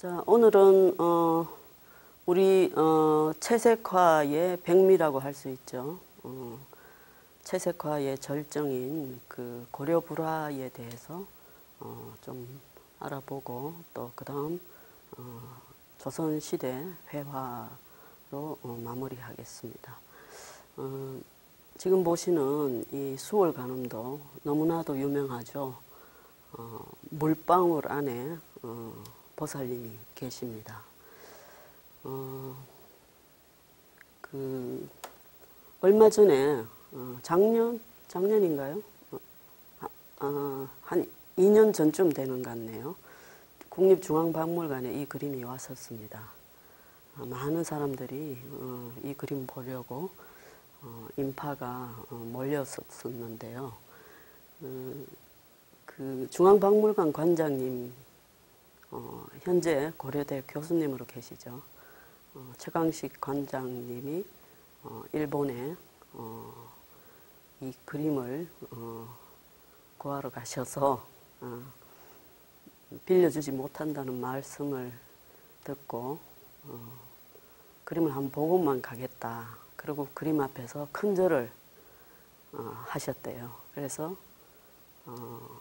자, 오늘은 어, 우리 어, 채색화의 백미라고 할 수 있죠. 어, 채색화의 절정인 그 고려 불화에 대해서 어, 좀 알아보고 또 그다음 어, 조선 시대 회화로 어, 마무리하겠습니다. 어, 지금 보시는 이 수월 간음도 너무나도 유명하죠. 어, 물방울 안에 어, 보살님이 계십니다. 어, 그 얼마 전에 어, 작년 작년인가요? 어, 아, 한 2년 전쯤 되는 것 같네요. 국립중앙박물관에 이 그림이 왔었습니다. 아, 많은 사람들이 어, 이 그림 보려고 어, 인파가 어, 몰렸었는데요. 어, 그 중앙박물관 관장님 어, 현재 고려대 교수님으로 계시죠. 어, 최강식 관장님이 어, 일본에 어, 이 그림을 어, 구하러 가셔서 어, 빌려주지 못한다는 말씀을 듣고 어, 그림을 한번 보고만 가겠다. 그리고 그림 앞에서 큰 절을 어, 하셨대요. 그래서 어,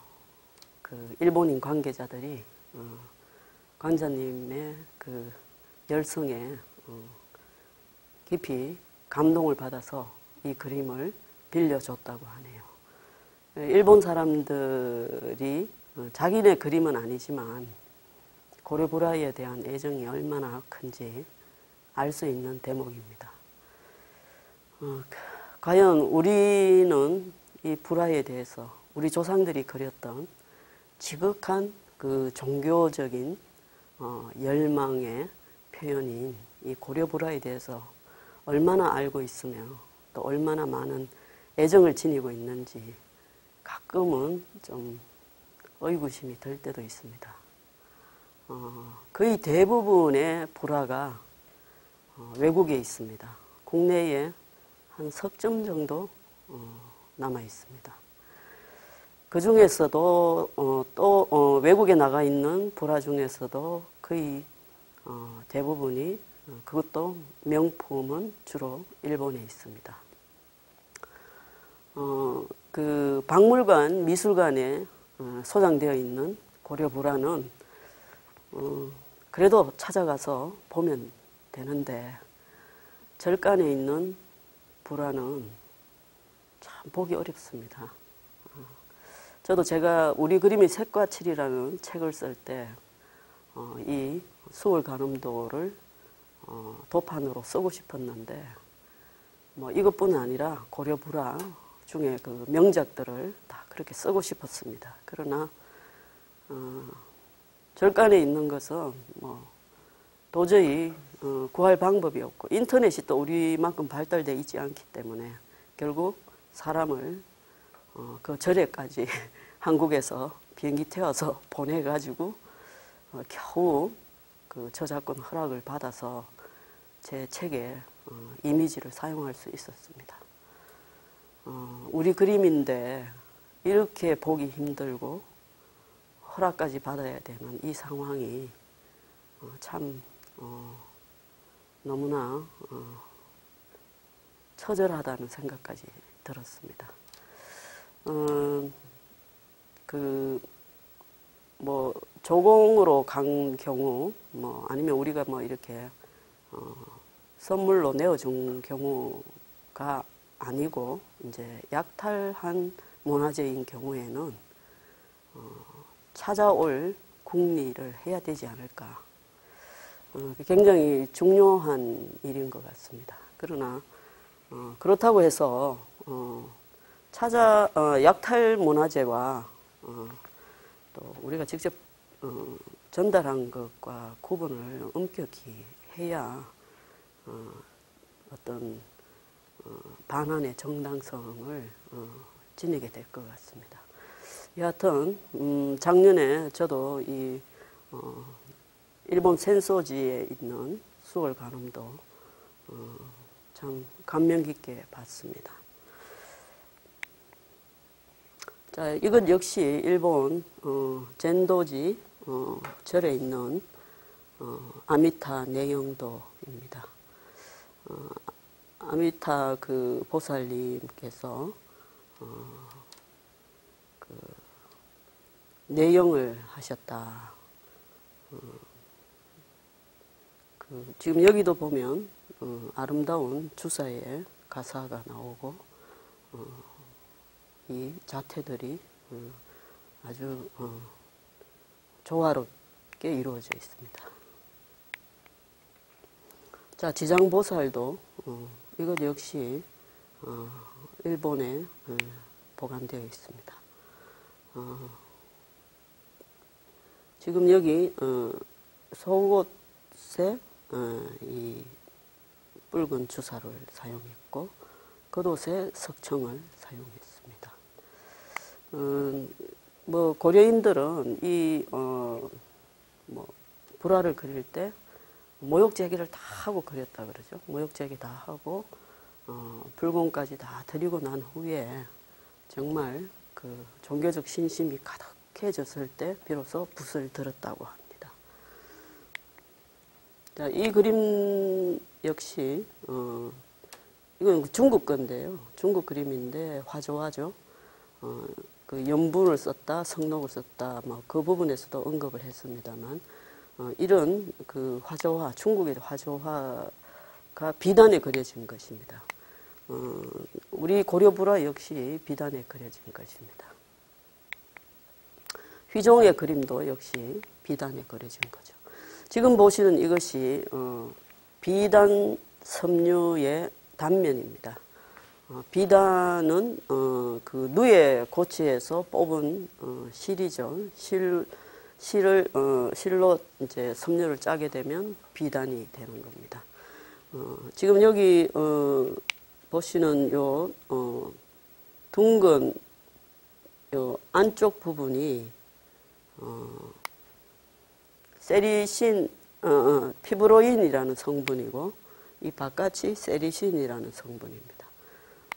그 일본인 관계자들이 어, 관자님의 그 열성에 어, 깊이 감동을 받아서 이 그림을 빌려줬다고 하네요. 일본 사람들이 어, 자기네 그림은 아니지만 고려부라에 대한 애정이 얼마나 큰지 알 수 있는 대목입니다. 어, 과연 우리는 이 불화에 대해서 우리 조상들이 그렸던 지극한 그 종교적인 어, 열망의 표현인 이 고려불화에 대해서 얼마나 알고 있으며 또 얼마나 많은 애정을 지니고 있는지 가끔은 좀 의구심이 들 때도 있습니다. 어, 거의 대부분의 불화가 어, 외국에 있습니다. 국내에 한 석 점 정도 어, 남아 있습니다. 그 중에서도 어, 또 어, 외국에 나가 있는 불화 중에서도 거의 어, 대부분이 어, 그것도 명품은 주로 일본에 있습니다. 어, 그 박물관 미술관에 어, 소장되어 있는 고려 어, 그래도 찾아가서 보면 되는데 절간에 있는 불화는 참 보기 어렵습니다. 저도 제가 우리 그림이 색과 칠이라는 책을 쓸 때, 어, 이 수월 가늠도를 어, 도판으로 쓰고 싶었는데, 뭐 이것뿐 아니라 고려 불화 중에 그 명작들을 다 그렇게 쓰고 싶었습니다. 그러나, 어, 절간에 있는 것은 뭐 도저히 어, 구할 방법이 없고, 인터넷이 또 우리만큼 발달되어 있지 않기 때문에 결국 사람을 어, 그 절에까지 한국에서 비행기 태워서 보내가지고 어, 겨우 그 저작권 허락을 받아서 제 책에 어, 이미지를 사용할 수 있었습니다. 어, 우리 그림인데 이렇게 보기 힘들고 허락까지 받아야 되는 이 상황이 어, 참 어, 너무나 어, 처절하다는 생각까지 들었습니다. 어, 그, 뭐, 조공으로 간 경우, 뭐, 아니면 우리가 뭐 이렇게, 어, 선물로 내어준 경우가 아니고, 이제 약탈한 문화재인 경우에는, 어, 찾아올 국리를 해야 되지 않을까. 어, 굉장히 중요한 일인 것 같습니다. 그러나, 어, 그렇다고 해서, 어, 찾아 어, 약탈 문화재와 어, 또 우리가 직접 어, 전달한 것과 구분을 엄격히 해야 어, 어떤 어, 반환의 정당성을 어, 지니게 될 것 같습니다. 여하튼 음, 작년에 저도 이 어, 일본 센소지에 있는 수월 간음도 참 감명 깊게 봤습니다. 자, 이건 역시 일본 어, 젠도지 어, 절에 있는 어, 아미타 내영도입니다. 어, 아미타 그 보살님께서 어, 그 내영을 하셨다. 어, 그 지금 여기도 보면 어, 아름다운 주사에 가사가 나오고 어, 이 자태들이 어, 아주 어, 조화롭게 이루어져 있습니다. 자, 지장보살도 어, 이것 역시 어, 일본에 어, 보관되어 있습니다. 어, 지금 여기 어, 속옷에 어, 이 붉은 주사를 사용했고 겉옷에 석청을 사용했습니다. 음, 뭐 고려인들은 이 어, 뭐 불화를 그릴 때 모욕제기를 다 하고 그렸다 그러죠. 모욕제기 다 하고 어, 불공까지 다 드리고 난 후에 정말 그 종교적 신심이 가득해졌을 때 비로소 붓을 들었다고 합니다. 자, 이 그림 역시 어, 이건 중국 건데요. 중국 그림인데 화조화죠. 어, 그 염분을 썼다, 성록을 썼다, 뭐 그 부분에서도 언급을 했습니다만 어, 이런 그 화조화, 중국의 화조화가 비단에 그려진 것입니다. 어, 우리 고려불화 역시 비단에 그려진 것입니다. 휘종의 그림도 역시 비단에 그려진 거죠. 지금 보시는 이것이 어, 비단 섬유의 단면입니다. 어, 비단은 어, 그 누에 고치에서 뽑은 어, 실이죠. 실 실을 어, 실로 이제 섬유를 짜게 되면 비단이 되는 겁니다. 어, 지금 여기 어, 보시는 요 어, 둥근 요 안쪽 부분이 어, 세리신 피브로인이라는 성분이고 이 바깥이 세리신이라는 성분입니다.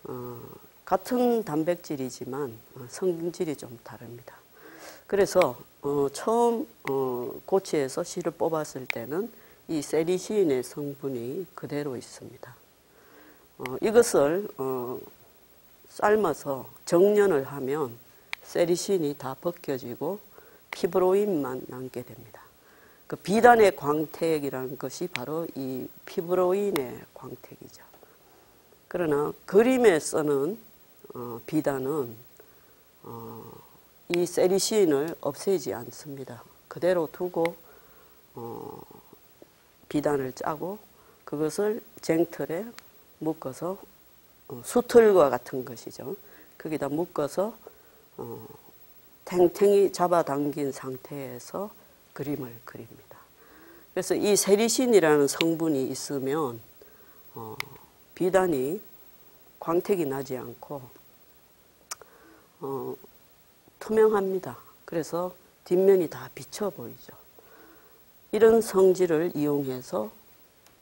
어, 같은 단백질이지만 어, 성질이 좀 다릅니다. 그래서 어, 처음 어, 고치에서 실을 뽑았을 때는 이 세리신의 성분이 그대로 있습니다. 어, 이것을 어, 삶아서 정련을 하면 세리신이 다 벗겨지고 피브로인만 남게 됩니다. 그 비단의 광택이라는 것이 바로 이 피브로인의 광택이죠. 그러나 그림에 쓰는 어, 비단은 어, 이 세리신을 없애지 않습니다. 그대로 두고 어, 비단을 짜고 그것을 쟁틀에 묶어서 어, 수틀과 같은 것이죠. 거기다 묶어서 어, 탱탱이 잡아당긴 상태에서 그림을 그립니다. 그래서 이 세리신이라는 성분이 있으면 어, 비단이 광택이 나지 않고 어, 투명합니다. 그래서 뒷면이 다 비쳐 보이죠. 이런 성질을 이용해서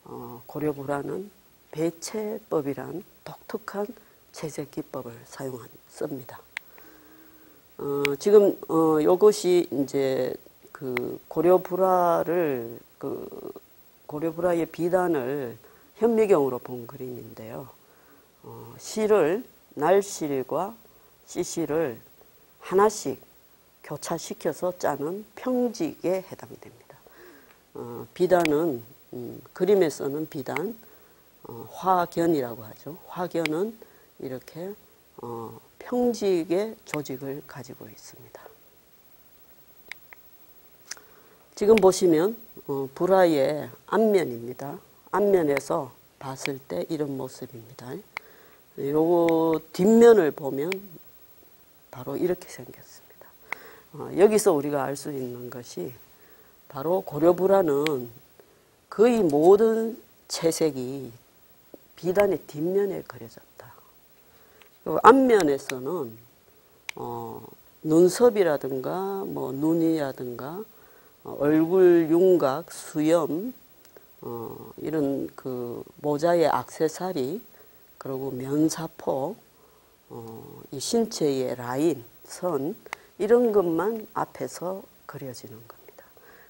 어, 고려불화는 배채법이란 독특한 채색 기법을 사용합니다. 어, 지금 어, 이것이 이제 그 고려불화를 그 고려불화의 비단을 현미경으로 본 그림인데요. 어, 실을 날실과 씨실을 하나씩 교차시켜서 짜는 평직에 해당됩니다. 어, 비단은 음, 그림에서는 비단, 어, 화견이라고 하죠. 화견은 이렇게 어, 평직의 조직을 가지고 있습니다. 지금 보시면 어, 불화의 앞면입니다. 앞면에서 봤을 때 이런 모습입니다. 요 뒷면을 보면 바로 이렇게 생겼습니다. 어, 여기서 우리가 알 수 있는 것이 바로 고려불화는 거의 모든 채색이 비단의 뒷면에 그려졌다. 앞면에서는 어, 눈썹이라든가 뭐 눈이라든가 어, 얼굴 윤곽, 수염 어, 이런 그 모자의 악세사리 그리고 면사포 어, 이 신체의 라인, 선 이런 것만 앞에서 그려지는 겁니다.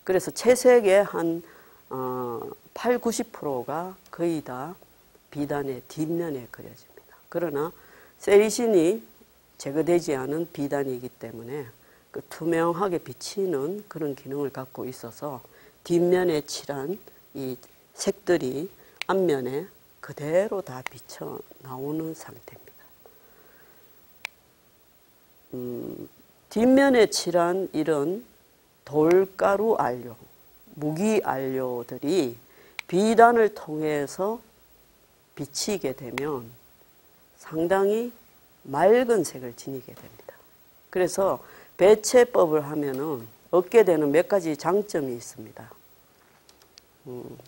그래서 채색의 한 어, 8, 90%가 거의 다 비단의 뒷면에 그려집니다. 그러나 세리신이 제거되지 않은 비단이기 때문에 그 투명하게 비치는 그런 기능을 갖고 있어서 뒷면에 칠한 이 색들이 앞면에 그대로 다 비쳐 나오는 상태입니다. 음, 뒷면에 칠한 이런 돌가루 안료, 무기 안료들이 비단을 통해서 비치게 되면 상당히 맑은 색을 지니게 됩니다. 그래서 배채법을 하면은 얻게 되는 몇 가지 장점이 있습니다. 음,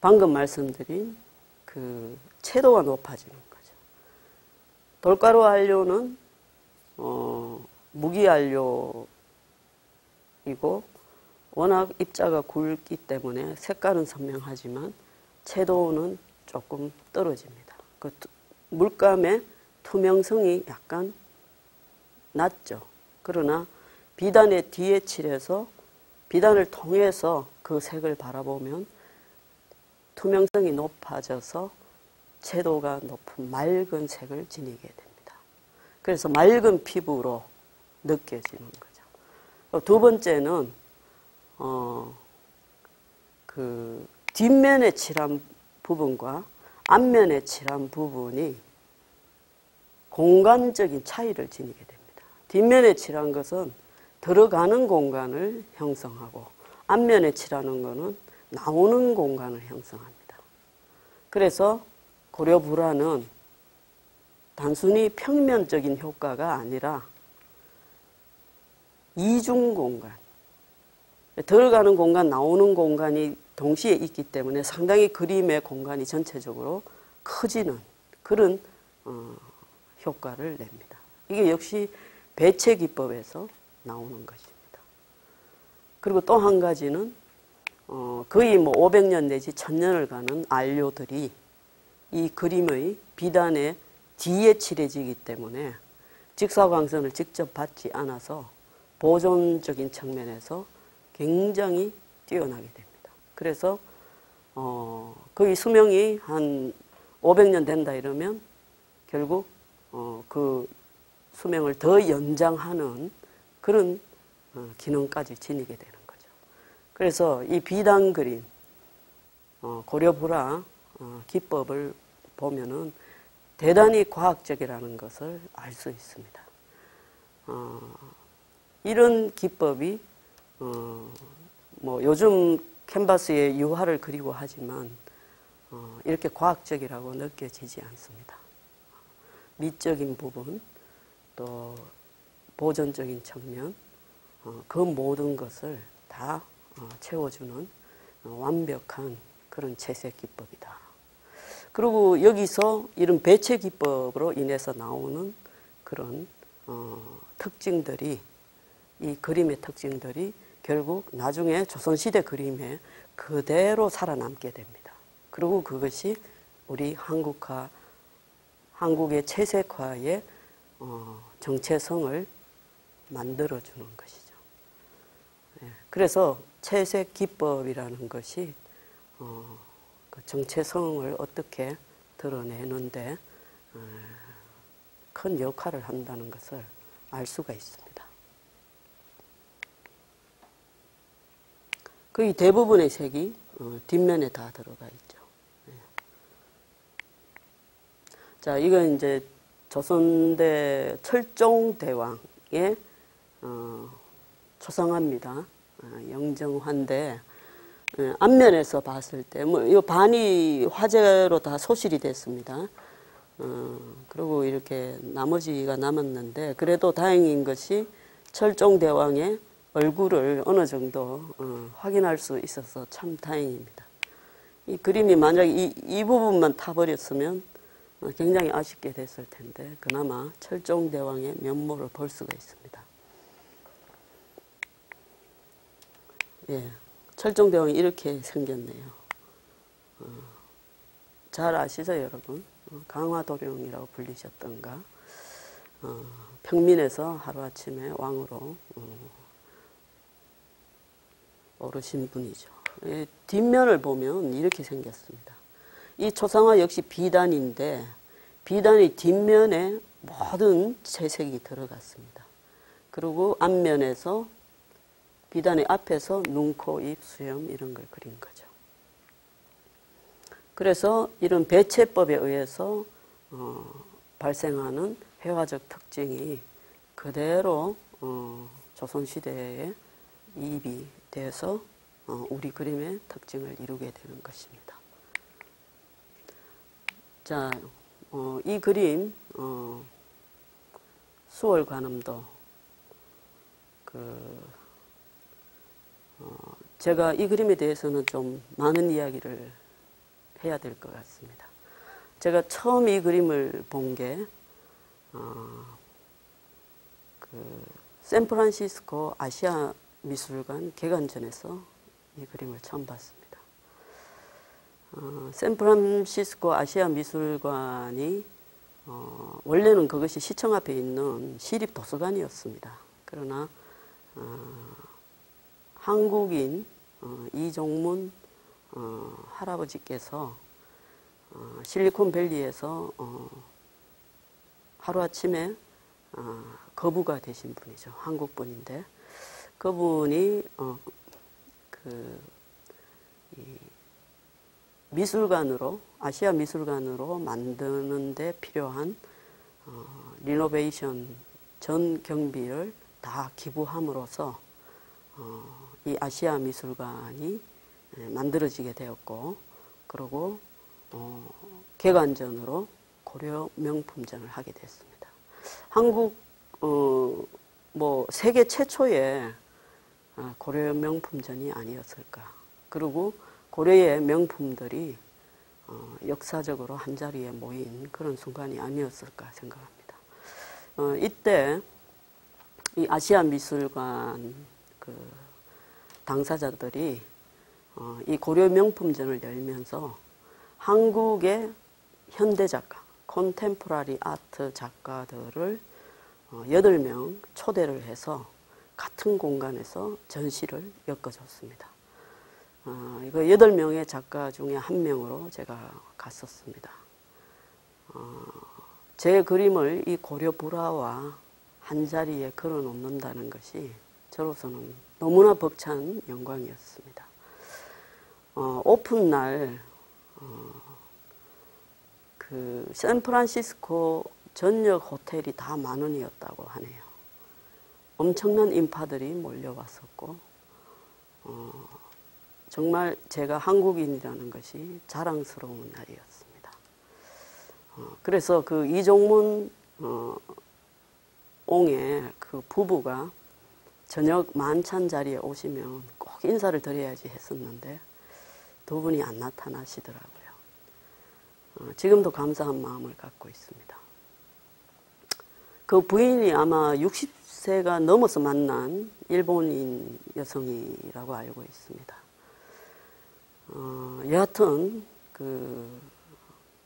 방금 말씀드린 그 채도가 높아지는 거죠. 돌가루 안료는 어, 무기 안료이고 워낙 입자가 굵기 때문에 색깔은 선명하지만 채도는 조금 떨어집니다. 그 물감의 투명성이 약간 낮죠. 그러나 비단의 뒤에 칠해서 비단을 통해서 그 색을 바라보면 투명성이 높아져서 채도가 높은 맑은 색을 지니게 됩니다. 그래서 맑은 피부로 느껴지는 거죠. 두 번째는 어, 그 뒷면에 칠한 부분과 앞면에 칠한 부분이 공간적인 차이를 지니게 됩니다. 뒷면에 칠한 것은 들어가는 공간을 형성하고 앞면에 칠하는 것은 나오는 공간을 형성합니다. 그래서 고려 불화는 단순히 평면적인 효과가 아니라 이중 공간, 들어가는 공간, 나오는 공간이 동시에 있기 때문에 상당히 그림의 공간이 전체적으로 커지는 그런 어, 효과를 냅니다. 이게 역시 배체 기법에서 나오는 것입니다. 그리고 또 한 가지는 어, 거의 뭐 500년 내지 1000년을 가는 안료들이 이 그림의 비단의 뒤에 칠해지기 때문에 직사광선을 직접 받지 않아서 보존적인 측면에서 굉장히 뛰어나게 됩니다. 그래서 어, 거의 수명이 한 500년 된다 이러면 결국 어, 그 수명을 더 연장하는 그런 어, 기능까지 지니게 되는 거죠. 그래서 이 비단 그림, 어, 고려불화 어, 기법을 보면은 대단히 과학적이라는 것을 알 수 있습니다. 어, 이런 기법이 어, 뭐 요즘 캔버스에 유화를 그리고 하지만 어, 이렇게 과학적이라고 느껴지지 않습니다. 미적인 부분, 또 보존적인 측면, 어, 그 모든 것을 다 어, 채워주는 어, 완벽한 그런 채색 기법이다. 그리고 여기서 이런 배체 기법으로 인해서 나오는 그런 어, 특징들이 이 그림의 특징들이 결국 나중에 조선시대 그림에 그대로 살아남게 됩니다. 그리고 그것이 우리 한국화, 한국의 채색화의 어, 정체성을 만들어주는 것이죠. 예, 그래서 채색 기법이라는 것이 어, 그 정체성을 어떻게 드러내는데 어, 큰 역할을 한다는 것을 알 수가 있습니다. 거의 대부분의 색이 어, 뒷면에 다 들어가 있죠. 네. 자, 이건 이제 조선대 철종대왕의 어, 초상화입니다. 어, 영정화인데 어, 앞면에서 봤을 때, 뭐, 이 반이 화재로 다 소실이 됐습니다. 어, 그리고 이렇게 나머지가 남았는데, 그래도 다행인 것이 철종 대왕의 얼굴을 어느 정도 어, 확인할 수 있어서 참 다행입니다. 이 그림이 만약 이, 이 부분만 타버렸으면 어, 굉장히 아쉽게 됐을 텐데 그나마 철종 대왕의 면모를 볼 수가 있습니다. 예, 철종대왕이 이렇게 생겼네요. 어, 잘 아시죠 여러분? 어, 강화도령이라고 불리셨던가 어, 평민에서 하루아침에 왕으로 어, 오르신 분이죠. 예, 뒷면을 보면 이렇게 생겼습니다. 이 초상화 역시 비단인데 비단의 뒷면에 모든 채색이 들어갔습니다. 그리고 앞면에서 비단의 앞에서 눈, 코, 입, 수염 이런 걸 그린 거죠. 그래서 이런 배채법에 의해서 어, 발생하는 회화적 특징이 그대로 어, 조선시대에 이입이 돼서 어, 우리 그림의 특징을 이루게 되는 것입니다. 자, 어, 이 그림 어, 수월 관음도 그 어, 제가 이 그림에 대해서는 좀 많은 이야기를 해야 될 것 같습니다. 제가 처음 이 그림을 본 게 어, 그 샌프란시스코 아시아 미술관 개관전에서 이 그림을 처음 봤습니다. 어, 샌프란시스코 아시아 미술관이 어, 원래는 그것이 시청 앞에 있는 시립 도서관이었습니다. 그러나 어, 한국인 어, 이종문 어, 할아버지께서 어, 실리콘밸리에서 하루아침에 거부가 되신 분이죠. 한국 분인데 그분이 그 미술관으로 아시아 미술관으로 만드는데 필요한 어, 리노베이션 전 경비를 다 기부함으로써 어, 이 아시아 미술관이 예, 만들어지게 되었고 그리고 어, 개관전으로 고려 명품전을 하게 됐습니다. 한국 어, 뭐 세계 최초의 아, 고려 명품전이 아니었을까. 그리고 고려의 명품들이 어, 역사적으로 한 자리에 모인 그런 순간이 아니었을까 생각합니다. 어, 이때 이 아시아 미술관 그 당사자들이 어, 이 고려 명품전을 열면서 한국의 현대 작가, 콘템포라리 아트 작가들을 어, 8명 초대를 해서 같은 공간에서 전시를 엮어줬습니다. 어, 이거 8명의 작가 중에 한 명으로 제가 갔었습니다. 어, 제 그림을 이 고려 불화와 한 자리에 걸어 놓는다는 것이 저로서는 너무나 벅찬 영광이었습니다. 어, 오픈 날, 어, 그, 샌프란시스코 전역 호텔이 다 만 원이었다고 하네요. 엄청난 인파들이 몰려왔었고 어, 정말 제가 한국인이라는 것이 자랑스러운 날이었습니다. 어, 그래서 그 이종문 어, 옹의 그 부부가 저녁 만찬 자리에 오시면 꼭 인사를 드려야지 했었는데 두 분이 안 나타나시더라고요. 어, 지금도 감사한 마음을 갖고 있습니다. 그 부인이 아마 60 세가 넘어서 만난 일본인 여성이라고 알고 있습니다. 어, 여하튼 그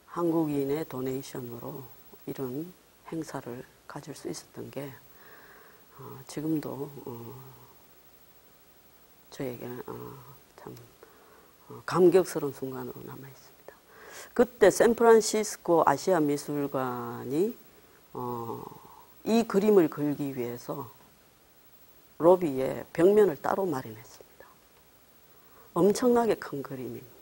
한국인의 도네이션으로 이런 행사를 가질 수 있었던 게 어, 지금도 어, 저에게 어, 참 어, 감격스러운 순간으로 남아 있습니다. 그때 샌프란시스코 아시아 미술관이 어, 이 그림을 그리기 위해서 로비에 벽면을 따로 마련했습니다. 엄청나게 큰 그림입니다.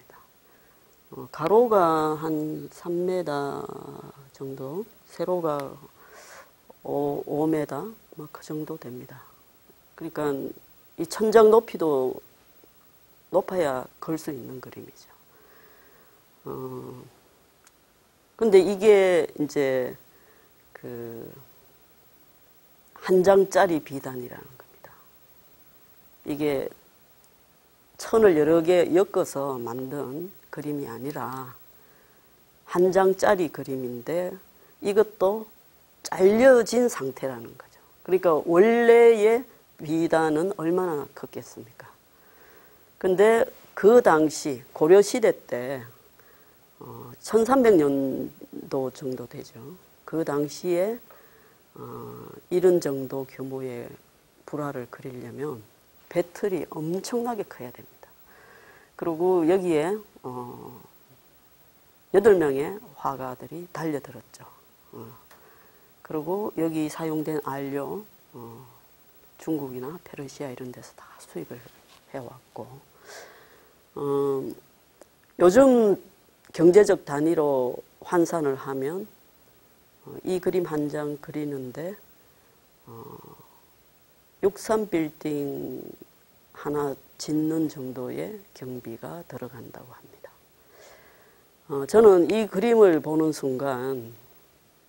어, 가로가 한 3m 정도, 세로가 5, 5m, 뭐그 정도 됩니다. 그러니까 이 천장 높이도 높아야 걸 수 있는 그림이죠. 어, 근데 이게 이제 그 한 장짜리 비단이라는 겁니다. 이게 천을 여러 개 엮어서 만든 그림이 아니라 한 장짜리 그림인데 이것도 잘려진 상태라는 거죠. 그러니까 원래의 비단은 얼마나 컸겠습니까? 근데 그 당시 고려 시대 때 1300년도 어, 정도 되죠. 그 당시에 어, 이런 정도 규모의 불화를 그리려면 배틀이 엄청나게 커야 됩니다. 그리고 여기에 어, 8명의 화가들이 달려들었죠. 어, 그리고 여기 사용된 안료 어, 중국이나 페르시아 이런 데서 다 수입을 해왔고 어, 요즘 경제적 단위로 환산을 하면 어, 이 그림 한 장 그리는데 어, 63 빌딩 하나 짓는 정도의 경비가 들어간다고 합니다. 어, 저는 이 그림을 보는 순간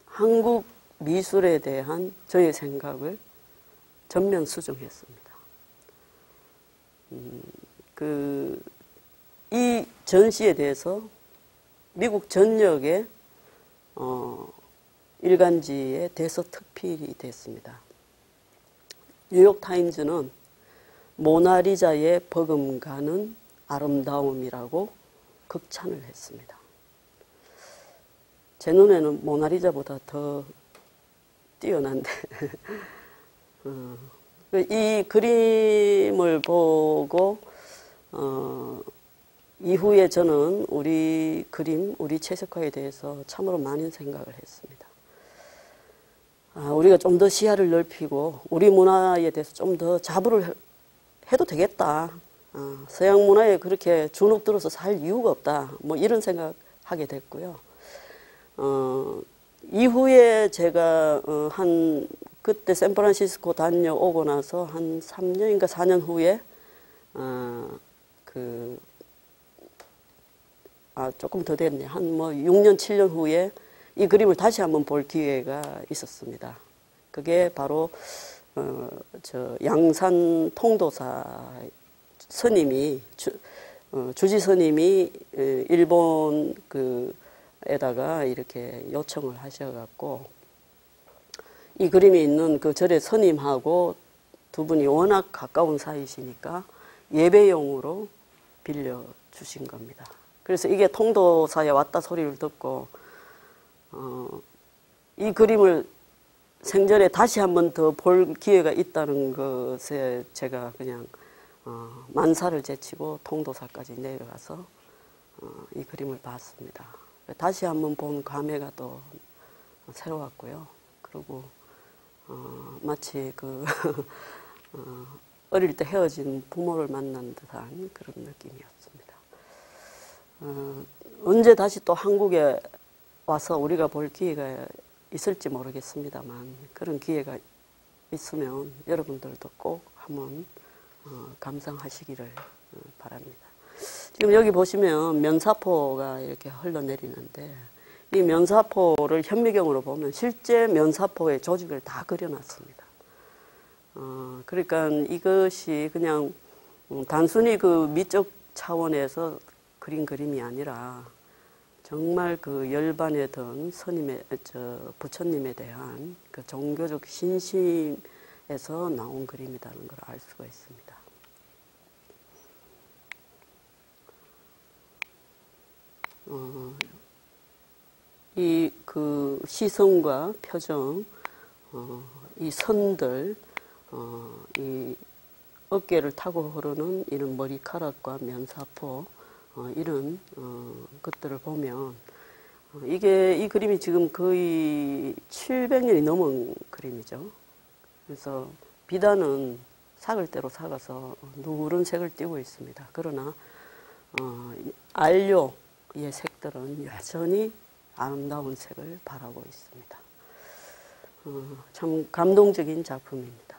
한국 미술에 대한 저의 생각을 전면 수정했습니다. 음, 그, 이 전시에 대해서 미국 전역에 어, 일간지에 대서 특필이 됐습니다. 뉴욕타임즈는 모나리자의 버금가는 아름다움이라고 극찬을 했습니다. 제 눈에는 모나리자보다 더 뛰어난데 어, 이 그림을 보고 어, 이후에 저는 우리 그림, 우리 채색화에 대해서 참으로 많은 생각을 했습니다. 아, 우리가 좀 더 시야를 넓히고 우리 문화에 대해서 좀 더 자부를 해도 되겠다. 아, 서양 문화에 그렇게 주눅 들어서 살 이유가 없다. 뭐 이런 생각하게 됐고요. 어, 이후에 제가 어, 한 그때 샌프란시스코 다녀오고 나서 한 3년인가 4년 후에 어, 그 아, 조금 더 됐네. 한 뭐 6년, 7년 후에 이 그림을 다시 한번 볼 기회가 있었습니다. 그게 바로 어, 저 양산 통도사 스님이 주, 어, 주지 스님이 일본 그 에다가 이렇게 요청을 하셔갖고 이 그림이 있는 그 절의 스님하고 두 분이 워낙 가까운 사이시니까 예배용으로 빌려 주신 겁니다. 그래서 이게 통도사에 왔다 소리를 듣고 어, 이 그림을 생전에 다시 한 번 더 볼 기회가 있다는 것에 제가 그냥 어, 만사를 제치고 통도사까지 내려가서 어, 이 그림을 봤습니다. 다시 한번 본 감회가 또 새로웠고요. 그리고 어, 마치 그 어, 어릴 때 헤어진 부모를 만난 듯한 그런 느낌이었습니다. 어, 언제 다시 또 한국에 와서 우리가 볼 기회가 있을지 모르겠습니다만 그런 기회가 있으면 여러분들도 꼭 한번 어, 감상하시기를 어, 바랍니다. 지금 여기 보시면 면사포가 이렇게 흘러내리는데 이 면사포를 현미경으로 보면 실제 면사포의 조직을 다 그려놨습니다. 어, 그러니까 이것이 그냥 음, 단순히 그 미적 차원에서 그린 그림이 아니라 정말 그 열반에 든 스님의 저 부처님에 대한 그 종교적 신심에서 나온 그림이라는 걸 알 수가 있습니다. 어, 이그 시선과 표정, 어, 이 선들, 어, 이 어깨를 타고 흐르는 이런 머리카락과 면사포, 어, 이런 어, 것들을 보면 어, 이게 이 그림이 지금 거의 700년이 넘은 그림이죠. 그래서 비단은 삭을 대로 삭아서 누런 색을 띠고 있습니다. 그러나 어, 안료 의 색들은 여전히 아름다운 색을 바라고 있습니다. 어, 참 감동적인 작품입니다.